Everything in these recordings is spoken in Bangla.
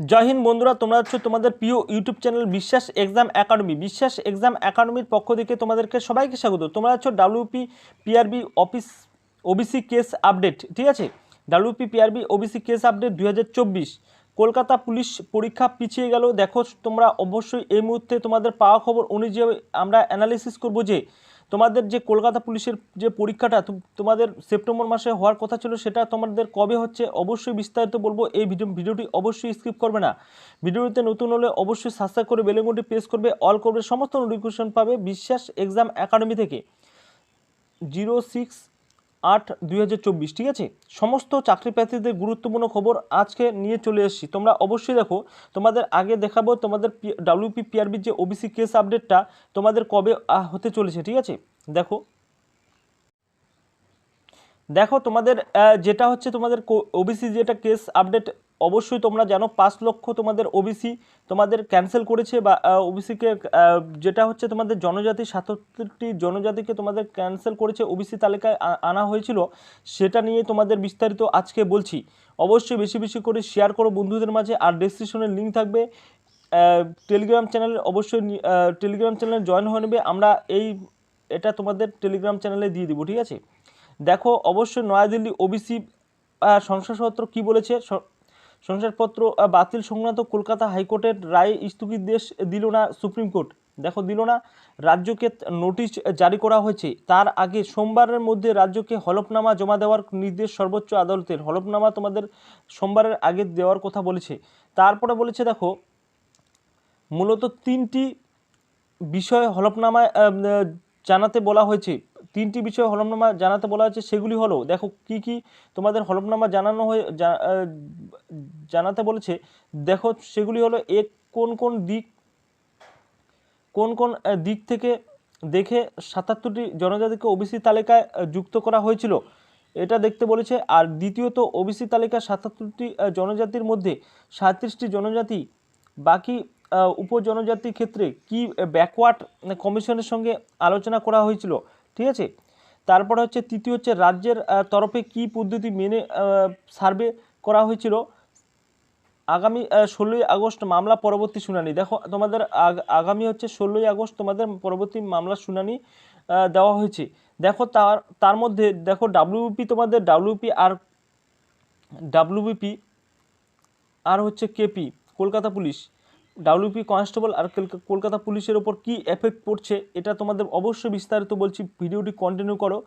জয় হিন্দ বন্ধুরা, তোমরা হচ্ছে তোমাদের প্রিয় YouTube channel Biswas exam academy. Biswas exam একাডেমির পক্ষ থেকে তোমাদেরকে সবাইকে স্বাগত। তোমরা হচ্ছে WP PRB office OBC case update ঠিক আছে? WP PRB OBC case update দুই হাজার চব্বিশ। কলকাতা পুলিশ পরীক্ষা পিছিয়ে গেল। দেখো তোমরা অবশ্যই এই মুহূর্তে তোমাদের পাওয়া খবর অনুযায়ী আমরা অ্যানালিসিস করব যে তোমাদের যে কলকাতা পুলিশের যে পরীক্ষাটা তোমাদের সেপ্টেম্বর মাসে হওয়ার কথা ছিল, সেটা তোমাদের কবে হচ্ছে অবশ্যই বিস্তারিত বলব। এই ভিডিও ভিডিওটি অবশ্যই স্কিপ করবে না। ভিডিওটিতে নতুন হলে অবশ্যই সাবস্ক্রাইব করে বেলেঙ্গুটি প্রেস করবে। অল করবে। সমস্ত নোটিফিকেশন পাবে। বিশ্বাস এক্সাম একাডেমি থেকে। জিরো সিক্স আট দুই ঠিক আছে? সমস্ত চাকরি প্রার্থীদের গুরুত্বপূর্ণ খবর আজকে নিয়ে চলে এসেছি। তোমরা অবশ্যই দেখো, তোমাদের আগে দেখাবো তোমাদের ডাব্লিউপি পিআরবির যে ওবিসি কেস আপডেটটা তোমাদের কবে হতে চলেছে, ঠিক আছে? দেখো। দেখো তোমাদের যেটা হচ্ছে তোমাদের ওবিসি যেটা কেস আপডেট অবশ্যই তোমরা জানো, পাঁচ লক্ষ তোমাদের ওবিসি তোমাদের ক্যান্সেল করেছে বা ওবিসিকে যেটা হচ্ছে তোমাদের জনজাতি সাতাত্তরটি জনজাতিকে তোমাদের ক্যান্সেল করেছে ওবিসি তালিকায় আনা হয়েছিল, সেটা নিয়ে তোমাদের বিস্তারিত আজকে বলছি। অবশ্যই বেশি বেশি করে শেয়ার করো বন্ধুদের মাঝে, আর ডেসক্রিপশনের লিঙ্ক থাকবে। টেলিগ্রাম চ্যানেলে অবশ্যই টেলিগ্রাম চ্যানেলে জয়েন হয়ে নেবে, আমরা এই, এটা তোমাদের টেলিগ্রাম চ্যানেলে দিয়ে দিব, ঠিক আছে? দেখো, অবশ্যই নয়াদিল্লি ওবিসি শংসাপত্র কি বলেছে স- শংসাপত্র আহ, বাতিল সংক্রান্ত কলকাতা হাইকোর্টের রায় স্থগিত দেশ দিল না সুপ্রিম কোর্ট। দেখো দিল না। রাজ্যকে নোটিশ জারি করা হয়েছে। তার আগে সোমবারের মধ্যে রাজ্যকে হলফনামা জমা দেওয়ার নির্দেশ সর্বোচ্চ আদালতের। হলফনামা তোমাদের সোমবারের আগে দেওয়ার কথা বলেছে। তারপরে বলেছে দেখো মূলত তিনটি বিষয় হলফনামায় জানাতে বলা হয়েছে। তিনটি বিষয় হলফনামা জানাতে বলা হয়েছে সেগুলি হলো দেখো কি কি তোমাদের হলফনামা জানানো হয়ে জানাতে বলেছে, দেখো, সেগুলি হলো এক কোন কোন দিক, কোন কোন দিক থেকে দেখে সাতাত্তরটি জনজাতিকে ওবিসি তালিকায় যুক্ত করা হয়েছিল। এটা দেখতে বলেছে, আর দ্বিতীয়ত ওবিসি তালিকা সাতাত্তরটি জনজাতির মধ্যে সাঁত্রিশটি জনজাতি, বাকি উপজনজাতির ক্ষেত্রে কি ব্যাকওয়ার্ড কমিশনের সঙ্গে আলোচনা করা হয়েছিল। ঠিক আছে? তারপরে হচ্ছে, তৃতীয় হচ্ছে, রাজ্যের তরফে কি পদ্ধতি মেনে সার্ভে করা হয়েছিল? আগামী ষোলোই আগস্ট মামলা পরবর্তী শুনানি। দেখো, তোমাদের আগ- আগামী হচ্ছে ষোলোই আগস্ট তোমাদের পরবর্তী মামলা শুনানি দেওয়া হয়েছে। দেখো, তার তার মধ্যে দেখো ডাব্লিউপি তোমাদের ডাব্লিউপি আর ডাব্লিউবিপি আর হচ্ছে KP Kolkata police. WP constable আর কলকাতা পুলিশের ওপর কি এফেক্ট পড়ছে, এটা তোমাদের অবশ্যই বিস্তারিত বলছি। ভিডিওটি কন্টিনিউ করো।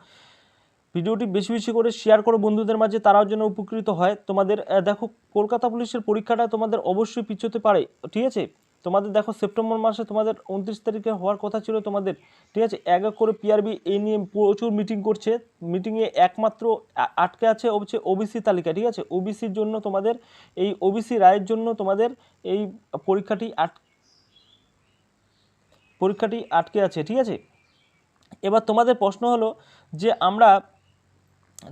ভিডিওটি বেশি বেশি করে শেয়ার করো বন্ধুদের মাঝে, তারাও যেন উপকৃত হয়। তোমাদের দেখো, কলকাতা পুলিশের পরীক্ষাটা তোমাদের অবশ্যই পিছোতে পারে, ঠিক আছে? তোমাদের দেখো, সেপ্টেম্বর মাসে তোমাদের উনত্রিশ তারিখে হওয়ার কথা ছিল তোমাদের, ঠিক আছে? এক এক করে পিআরবি এই নিয়ে প্রচুর মিটিং করছে। মিটিংয়ে একমাত্র আটকে আছে, হচ্ছে ওবিসি তালিকা, ঠিক আছে? ওবিসির জন্য তোমাদের, এই ওবিসি রায়ের জন্য তোমাদের এই পরীক্ষাটি আট, পরীক্ষাটি আটকে আছে, ঠিক আছে? এবার তোমাদের প্রশ্ন হলো যে আমরা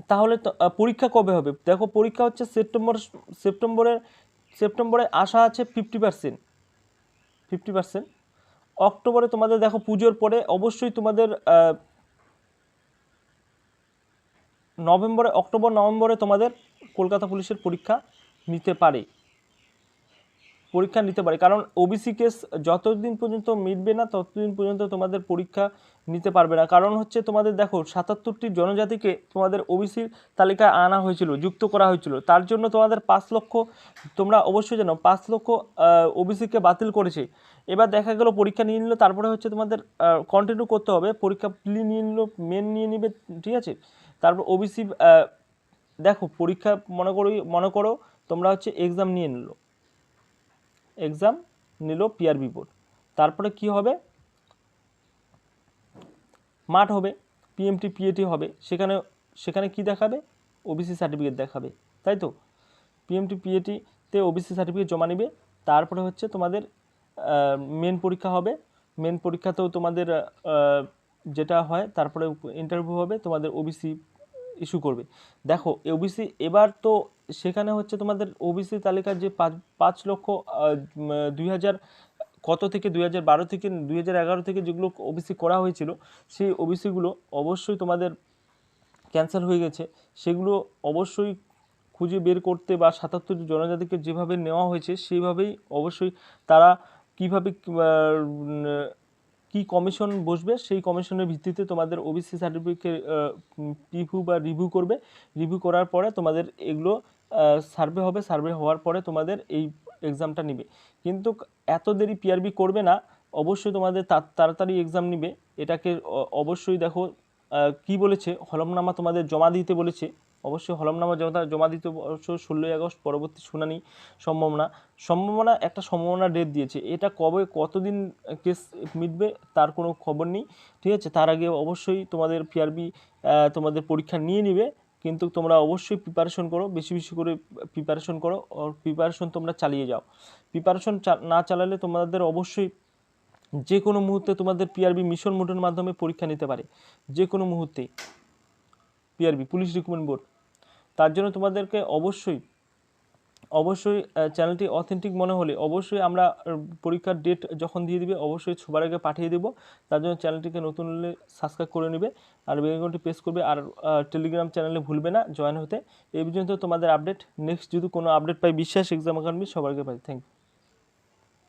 তাহলে পরীক্ষা কবে হবে? দেখো, পরীক্ষা হচ্ছে সেপ্টেম্বর সেপ্টেম্বরে সেপ্টেম্বরে আসা আছে ফিফটি পার্সেন্ট ফিফটি পার্সেন্ট অক্টোবরে তোমাদের, দেখো, পুজোর পরে অবশ্যই তোমাদের নভেম্বরে, অক্টোবর, নভেম্বরে তোমাদের কলকাতা পুলিশের পরীক্ষা নিতে পারে। পরীক্ষা নিতে পারে। কারণ ওবিসি কেস যতদিন পর্যন্ত মিটবে না, ততদিন পর্যন্ত তোমাদের পরীক্ষা নিতে পারবে না। কারণ হচ্ছে তোমাদের দেখো, সাতাত্তরটি জনজাতিকে তোমাদের ওবিসির তালিকায় আনা হয়েছিল, যুক্ত করা হয়েছিল। তার জন্য তোমাদের পাঁচ লক্ষ, তোমরা অবশ্যই জানো, পাঁচ লক্ষ ওবিসিকে বাতিল করেছে। এবার দেখা গেল পরীক্ষা নিয়ে নিল, তারপরে হচ্ছে তোমাদের কন্টিনিউ করতে হবে। পরীক্ষা প্লি নিয়ে নিল মেন নিয়ে নিবে, ঠিক আছে? তারপর ওবিসি দেখো, পরীক্ষা মনে করো মনে করো, তোমরা হচ্ছে এক্সাম নিয়ে নিলো। এক্সাম নিল পিআরবি বোর্ড। তারপরে কি হবে? মাঠ হবে, পিএমটি, পিএটি হবে। সেখানে সেখানে কি দেখাবে? ওবিসি সার্টিফিকেট দেখাবে, তাই তো? পিএমটি পিএটিতে ওবিসি সার্টিফিকেট জমা নিবে। তারপরে হচ্ছে তোমাদের মেন পরীক্ষা হবে। মেন পরীক্ষাতেও তোমাদের যেটা হয়, তারপরে ইন্টারভিউ হবে, তোমাদের ওবিসি ইস্যু করবে। দেখো, ওবিসি এবার তো সেখানে হচ্ছে তোমাদের ওবিসি তালিকার যে পাঁচ পাঁচ লক্ষ দুই হাজার কত থেকে দুই হাজার বারো থেকে দুই হাজার এগারো থেকে যেগুলো ওবিসি করা হয়েছিল, সেই ওবিসিগুলো অবশ্যই তোমাদের ক্যান্সেল হয়ে গেছে। সেগুলো অবশ্যই খুঁজে বের করতে বা সাতাত্তর জনজাতিকে যেভাবে নেওয়া হয়েছে, সেইভাবেই অবশ্যই তারা কীভাবে কি কমিশন বসবে, সেই কমিশনের ভিত্তিতে তোমাদের ওবিসি সার্টিফিকেট রিভিউ বা রিভিউ করবে। রিভিউ করার পরে তোমাদের এগুলো সার্ভে হবে সার্ভে হওয়ার পরে তোমাদের এই এক্সামটা নিবে। কিন্তু এত দেরি পিআরবি করবে না, অবশ্যই তোমাদের তাড়াতাড়ি এক্সাম নিবে। এটাকে অবশ্যই দেখো কি বলেছে, হলমনামা তোমাদের জমা দিতে বলেছে। অবশ্যই হলমনামা জমা জমা দিতে অবশ্য ষোলোই আগস্ট, পরবর্তী শুনানি, সম্ভাবনা। সম্ভাবনা, একটা সম্ভাবনা ডেট দিয়েছে। এটা কবে, কতদিন কেস মিটবে, তার কোনো খবর নেই। ঠিক আছে? তার আগে অবশ্যই তোমাদের পিআরবি তোমাদের পরীক্ষা নিয়ে নিবে। কিন্তু তোমরা অবশ্যই প্রিপারেশন করো, বেশি বেশি করে প্রিপারেশন করো, আর প্রিপারেশন তোমরা চালিয়ে যাও। প্রিপারেশন না চালালে তোমাদের অবশ্যই যে কোনো মুহূর্তে তোমাদের পিআরবি মিশন মোডের মাধ্যমে পরীক্ষা নিতে পারে। যে কোনো মুহূর্তে পিআরবি পুলিশ রিক্রুটমেন্ট বোর্ড তার জন্য তোমাদেরকে অবশ্যই অবশ্যই চ্যানেলটি অথেন্টিক মনে হলে অবশ্যই আমরা পরীক্ষার ডেট যখন দিয়ে দিবে, অবশ্যই সবার আগে পাঠিয়ে দেবো। তার জন্য চ্যানেলটিকে নতুন হলে সাবস্ক্রাইব করে নেবে। আর বেলআইকনটি প্রেস করবে। আর টেলিগ্রাম চ্যানেলে ভুলবে না জয়েন হতে। এই পর্যন্ত তোমাদের আপডেট নেক্সট যদি কোনো আপডেট পাই, বিশ্বাস এক্সাম একাডেমি সবার আগে পাই। Thank you